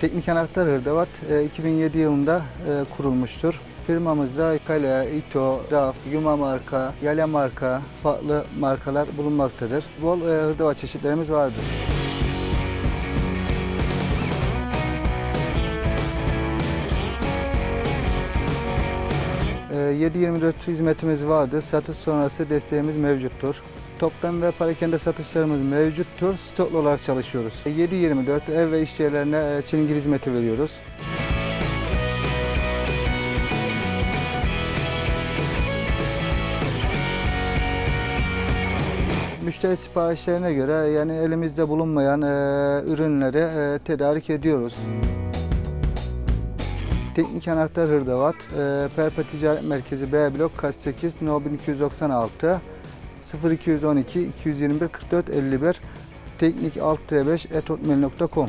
Teknik Anahtar Hırdavat e, 2007 yılında e, kurulmuştur. Firmamızda Kale, Ito, DAF, Yuma marka, Yale marka, farklı markalar bulunmaktadır. Bol e, hırdavat çeşitlerimiz vardır. E, 7-24 hizmetimiz vardır. Satış sonrası desteğimiz mevcuttur. Toplam ve parakende satışlarımız mevcuttur. Stoklu olarak çalışıyoruz. 7-24 ev ve iş yerlerine e, çilingir hizmeti veriyoruz. Müşteri siparişlerine göre yani elimizde bulunmayan e, ürünleri e, tedarik ediyoruz. Teknik Anahtar Hırdavat, e, Perpa Ticaret Merkezi B Blok Kaç 8 No 1296 0212 221 44 51 teknik alt 5 etotmail.com